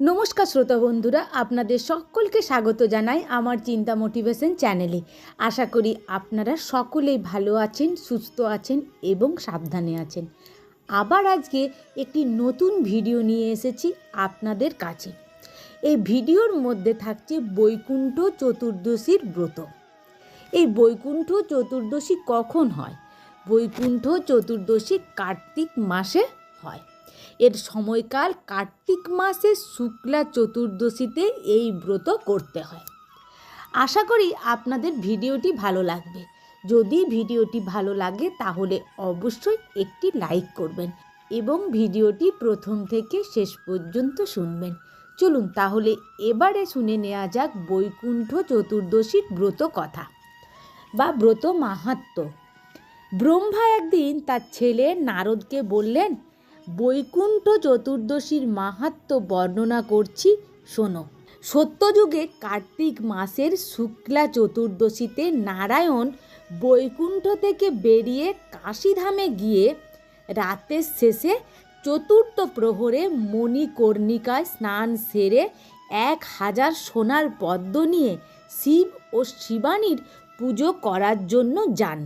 নমস্কার শ্রোতা বন্ধুরা, আপনাদের সকলকে স্বাগত জানাই আমার চিন্তা মোটিভেশন চ্যানেলে। আশা করি আপনারা সকলেই ভালো আছেন, সুস্থ আছেন এবং সাবধানে আছেন। আবার আজকে একটি নতুন ভিডিও নিয়ে এসেছি আপনাদের কাছে। এই ভিডিওর মধ্যে থাকছে বৈকুণ্ঠ চতুর্দশীর ব্রত। এই বৈকুণ্ঠ চতুর্দশী কখন হয়? বৈকুণ্ঠ চতুর্দশী কার্তিক মাসে হয়। এর সময়কাল কার্তিক মাসের শুক্লা চতুর্দশীতে এই ব্রত করতে হয়। আশা করি আপনাদের ভিডিওটি ভালো লাগবে। যদি ভিডিওটি ভালো লাগে তাহলে অবশ্যই একটি লাইক করবেন এবং ভিডিওটি প্রথম থেকে শেষ পর্যন্ত শুনবেন। চলুন তাহলে এবারে শুনে নেওয়া যাক বৈকুণ্ঠ চতুর্দশীর ব্রত কথা বা ব্রত মাহাত্ম্য। ব্রহ্মা একদিন তার ছেলে নারদকে বললেন বৈকুণ্ঠ চতুর্দশীর মাহাত্ম্য বর্ণনা করছি, শোনো। সত্যযুগে কার্তিক মাসের শুক্লা চতুর্দশীতে নারায়ণ বৈকুণ্ঠ থেকে বেরিয়ে কাশীধামে গিয়ে রাতের শেষে চতুর্থ প্রহরে মণিকর্ণিকায় স্নান সেরে এক হাজার সোনার পদ্ম নিয়ে শিব ও শিবানীর পুজো করার জন্য যান।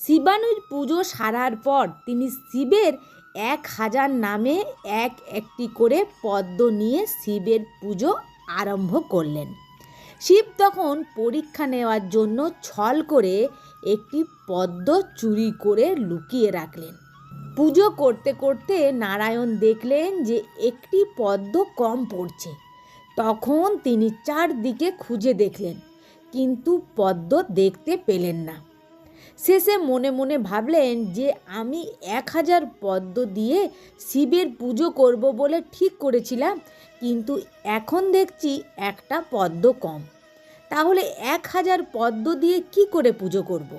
শিবানীর পুজো সারার পর তিনি শিবের এক হাজার নামে এক একটি করে পদ্ম নিয়ে শিবের পুজো আরম্ভ করলেন। শিব তখন পরীক্ষা নেওয়ার জন্য ছল করে একটি পদ্ম চুরি করে লুকিয়ে রাখলেন। পুজো করতে করতে নারায়ণ দেখলেন যে একটি পদ্ম কম পড়ছে। তখন তিনি চারদিকে খুঁজে দেখলেন, কিন্তু পদ্ম দেখতে পেলেন না। শেষে মনে মনে ভাবলেন যে আমি এক হাজার পদ্ম দিয়ে শিবের পুজো করব বলে ঠিক করেছিলাম, কিন্তু এখন দেখছি একটা পদ্ম কম তাহলে এক হাজার পদ্ম দিয়ে কি করে পুজো করব।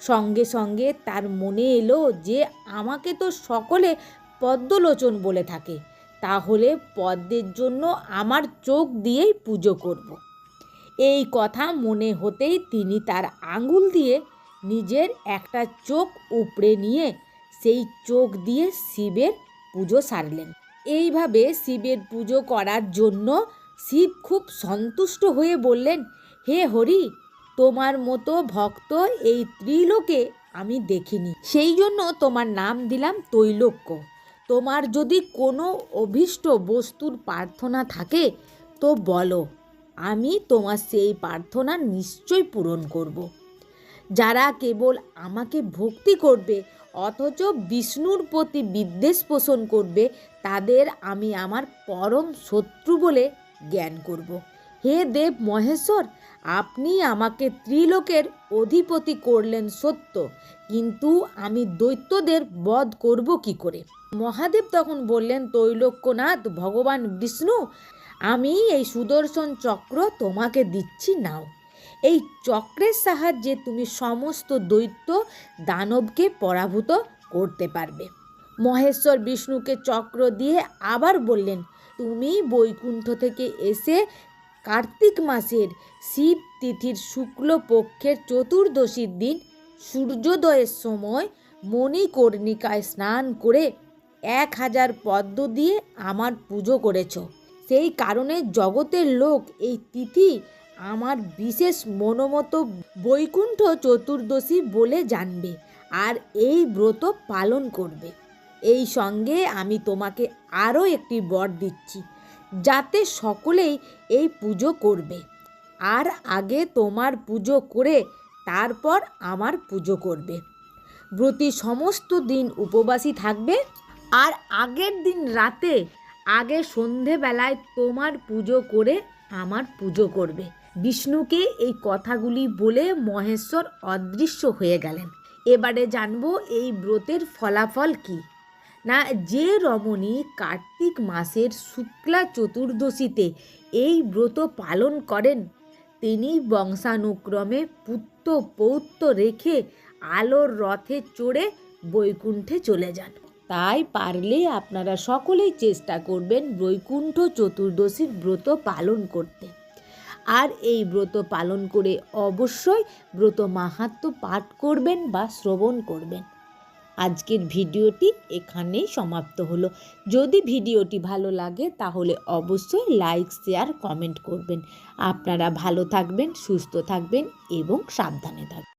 সঙ্গে সঙ্গে তার মনে এলো যে আমাকে তো সকলে পদ্মলোচন বলে থাকে, তাহলে পদ্মের জন্য আমার চোখ দিয়েই পুজো করব। এই কথা মনে হতেই তিনি তার আঙুল দিয়ে নিজের একটা চোখ উপড়ে নিয়ে সেই চোখ দিয়ে শিবের পুজো সারলেন। এইভাবে শিবের পুজো করার জন্য শিব খুব সন্তুষ্ট হয়ে বললেন, হে হরি, তোমার মতো ভক্ত এই ত্রিলোকে আমি দেখিনি। সেই জন্য তোমার নাম দিলাম তৈলোক্য। তোমার যদি কোনো অভীষ্ট বস্তুর প্রার্থনা থাকে, তো বলো, আমি তোমার সেই প্রার্থনা নিশ্চয় পূরণ করব। যারা কেবল আমাকে ভক্তি করবে, অথচ বিষ্ণুর প্রতি বিদ্বেষ পোষণ করবে, তাদের আমি আমার পরম শত্রু বলে জ্ঞান করব। হে দেব মহেশ্বর, আপনি আমাকে ত্রিলোকের অধিপতি করলেন সত্য, কিন্তু আমি দৈত্যদের বধ করব কি করে মহাদেব তখন বললেন তৈলক্যনাথ ভগবান বিষ্ণু, আমি এই সুদর্শন চক্র তোমাকে দিচ্ছি, নাও এই চক্রের সাহায্যে তুমি সমস্ত দৈত্য দানবকে পরাভূত করতে পারবে। মহেশ্বর বিষ্ণুকে চক্র দিয়ে আবার বললেন, তুমি বৈকুণ্ঠ থেকে এসে কার্তিক মাসের শিব তিথির শুক্লপক্ষের চতুর্দশীর দিন সূর্যোদয়ের সময় মণিকর্ণিকায় স্নান করে এক হাজার পদ্ম দিয়ে আমার পুজো করেছ। সেই কারণে জগতের লোক এই তিথি আমার বিশেষ মনোমত বৈকুণ্ঠ চতুর্দশী বলে জানবে আর এই ব্রত পালন করবে। এই সঙ্গে আমি তোমাকে আরও একটি বর দিচ্ছি, যাতে সকলেই এই পুজো করবে। আর আগে তোমার পুজো করে তারপর আমার পুজো করবে। ব্রতী সমস্ত দিন উপবাসী থাকবে। আর আগের দিন রাতে আগে সন্ধেবেলায় তোমার পুজো করে আমার পুজো করবে। বিষ্ণুকে এই কথাগুলি বলে মহেশ্বর অদৃশ্য হয়ে গেলেন। এবারে জানব এই ব্রতের ফলাফল কি। না, যে রমণী কার্তিক মাসের শুক্লা চতুর্দশীতে এই ব্রত পালন করেন, তিনি বংশানুক্রমে পুত্র পৌত্র রেখে আলোর রথে চড়ে বৈকুণ্ঠে চলে যান। তাই পারলে আপনারা সকলেই চেষ্টা করবেন বৈকুণ্ঠ চতুর্দশীর ব্রত পালন করতে। আর এই ব্রত পালন করে অবশ্যই ব্রত মাহাত্ম পাঠ করবেন বা শ্রবণ করবেন। আজকের ভিডিওটি এখানেই সমাপ্ত হলো। যদি ভিডিওটি ভালো লাগে তাহলে অবশ্যই লাইক, শেয়ার, কমেন্ট করবেন। আপনারা ভালো থাকবেন, সুস্থ থাকবেন এবং সাবধানে থাকবেন।